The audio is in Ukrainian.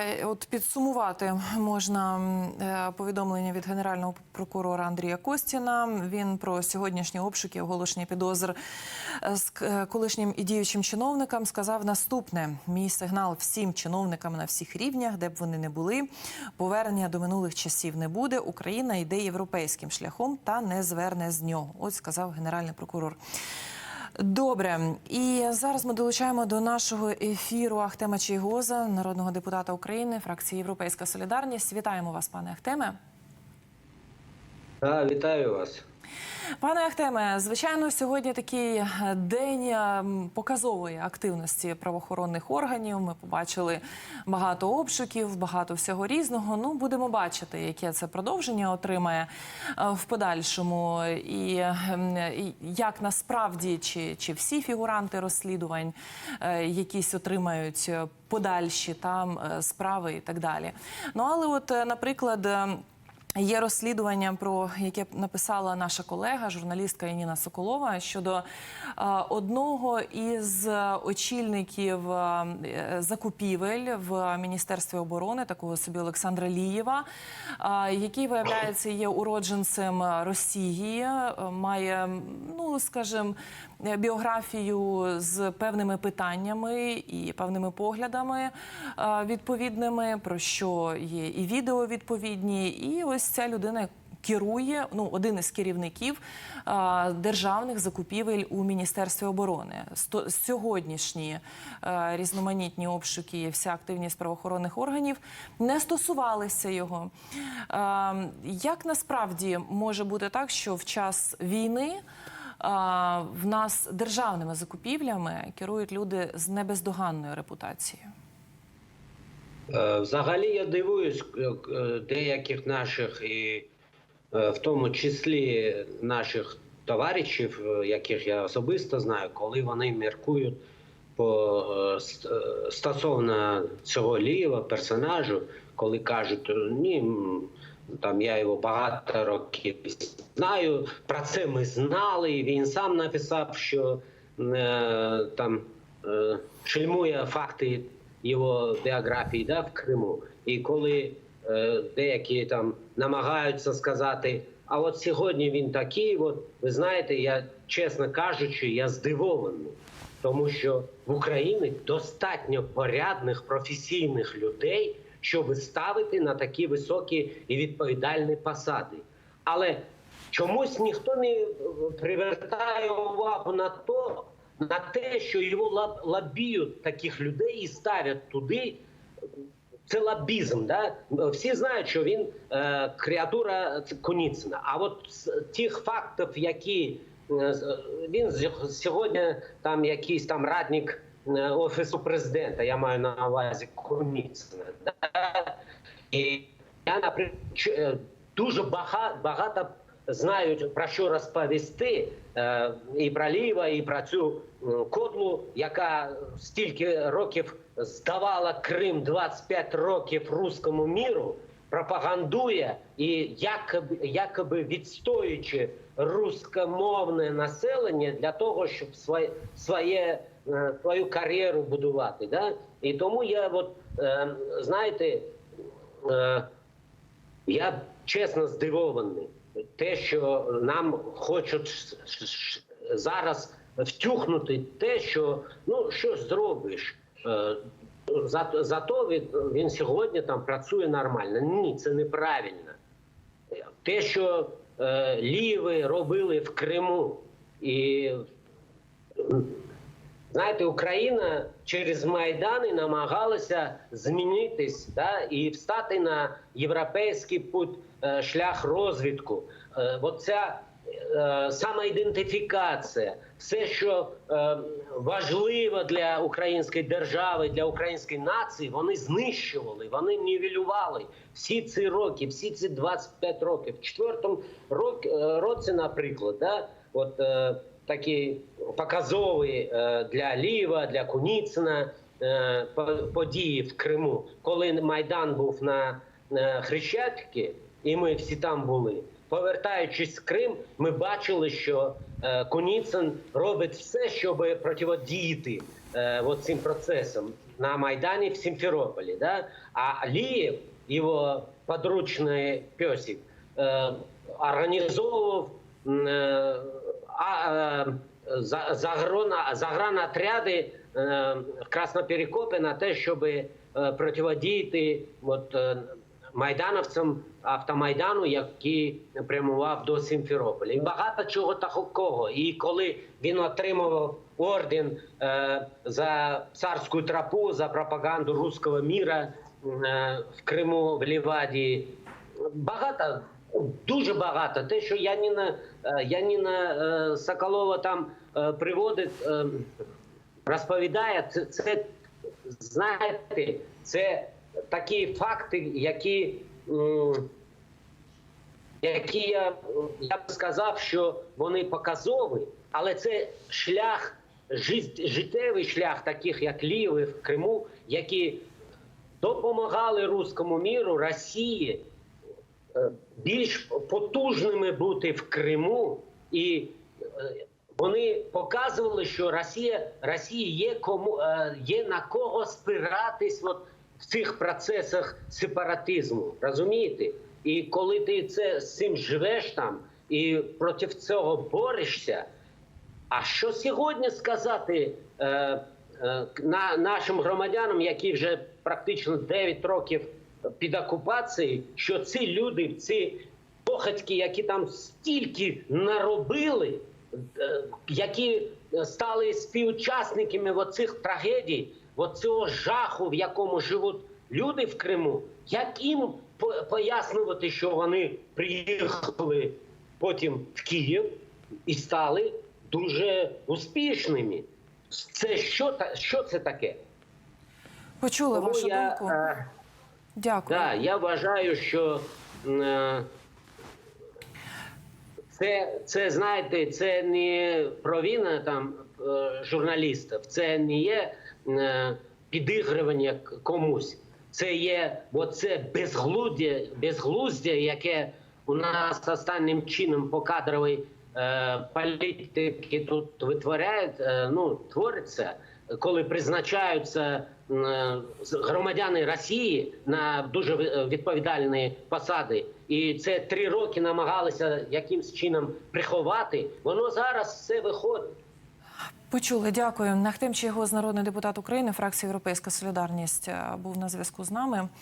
е, от підсумувати можна е, повідомлення від генерального прокурора Андрія Костіна. Він про сьогоднішні обшуки, оголошення підозр е, з колишнім і діючим чиновникам сказав наступне: мій сигнал всім чиновникам на всіх рівнях, де б вони не були. Повернення до минулих часів не буде. Україна йде європейським шляхом та не зверне з нього. Ось сказав генеральний прокурор. Добре, і зараз ми долучаємо до нашого ефіру Ахтема Чийгоза, народного депутата України, фракції Європейська Солідарність. Вітаємо вас, пане Ахтеме. Да, вітаю вас. Пане Ахтеме, звичайно, сьогодні такий е, день е, показової активності правоохоронних органів. Ми побачили багато обшуків, багато всього різного. Ну, будемо бачити, яке це продовження отримає е, в подальшому, і, як насправді чи, чи всі фігуранти розслідувань якісь отримають подальші там справи і так далі. Ну але, от, наприклад. Є розслідування, про яке написала наша колега, журналістка Яніна Соколова, щодо е, одного із очільників е, закупівель в Міністерстві оборони, такого собі Олександра Лієва, е, який виявляється є уродженцем Росії, має, ну скажімо, біографію з певними питаннями і певними поглядами відповідними, про що є і відео відповідні, і ось ця людина. Керує ну один із керівників а, державних закупівель у міністерстві оборони. Сто, сьогоднішні а, різноманітні обшуки, і вся активність правоохоронних органів не стосувалися його. А, як насправді може бути так, що в час війни а, в нас державними закупівлями керують люди з небездоганною репутацією? Е, Взагалі я дивуюсь е, е, деяких наших, і в тому числі наших товаришів, яких я особисто знаю, коли вони міркують по ст- стосовно цього ліва персонажу, коли кажуть, ні. Там я його багато років знаю. Про це ми знали. і Він сам написав, що там шельмує факти його біографії да, в Криму. І коли е, деякі там намагаються сказати, а от сьогодні він такий, от ви знаєте, я чесно кажучи, я здивований, тому що в Україні достатньо порядних професійних людей, щоб ставити на такі високі і відповідальні посади. Але чомусь ніхто не е, привертає увагу на то, на те, що його лобіють таких людей і ставлять туди. Це лобізм, да? Всі знають, що він е, креатура Куніцина. А от з тих фактів, які е, він сьогодні там якийсь там радник е, офісу президента, я маю на увазі Куніцина. Да? І я, наприклад, е, дуже багато, багато знають про що розповісти е, і про Ліва, і про цю кодлу, яка стільки років здавала Крим 25 років руському міру, пропагандує і якоби, якоби відстоюючи рускомовне населення для того, щоб своє, своє, е, свою кар'єру будувати. Да? І тому я, от, е, знаєте, е, я чесно здивований. Те, що нам хочуть зараз втюхнути те, що ну що зробиш. Е, за- Зато він, він сьогодні там працює нормально. Ні, це неправильно. Те, що е, ліви робили в Криму, і знаєте, Україна через Майдани намагалася змінитись да, і встати на європейський путь, е, шлях розвитку. Е, Оця е, самоідентифікація, все, що важливо для української держави, для української нації, вони знищували, вони нівелювали всі ці роки, всі ці 25 років. В четвертому рок, році, наприклад, да, от такі показові е, для Ліва, для Куніцина е, по- події в Криму, коли Майдан був на е, Хрещатикі, і ми всі там були. Повертаючись в Крим, ми бачили, що е, Куніцин робить все, щоб протидіяти е, от цим процесам. на Майдане в Симферополе, да, а Алиев, его подручный песик, э, организовывал м, э, а, за- загрон- загранотряди е, в Красноперекопі на те, щоб е, протидіяти от, е, майдановцям автомайдану, який прямував до Сімферополя. І багато чого такого. І коли він отримував орден за царську тропу, за пропаганду руського міра в Криму, в Ліваді, багато, дуже багато. Те, що Яніна, е, Яніна е, Соколова там е, приводить, розповідає, це, це знаєте, це такі факти, які, які я, я б сказав, що вони показові, але це шлях, життєвий шлях, таких як Ліви в Криму, які допомагали руському міру, Росії більш потужними бути в Криму, і е, вони показували, що Росія Росії є кому е, є на кого спиратись от в цих процесах сепаратизму. Розумієте? І коли ти це з цим живеш там і проти цього борешся, а що сьогодні сказати е, е, на нашим громадянам, які вже практично 9 років під окупацією, що ці люди, ці похотьки, які там стільки наробили, е, які стали співучасниками оцих трагедій, оцього жаху, в якому живуть люди в Криму, як їм пояснювати, що вони приїхали потім в Київ і стали дуже успішними. Це що, що це таке? Почули Тому вашу я, думку. Дякую. да, я вважаю, що е, це, це, знаєте, це не провина там е, журналістів, це не є е, підігрування комусь. Це є оце безглуздя, безглуздя, яке у нас останнім чином по кадровій е, політики тут витворяють, е, ну, твориться, коли призначаються е, громадяни Росії на дуже ви- відповідальні посади, і це три роки намагалися якимсь чином приховати. Воно зараз все виходить. Почули, дякую. Нахтем Чигоз, народний депутат України, фракція Європейська Солідарність, е, був на зв'язку з нами.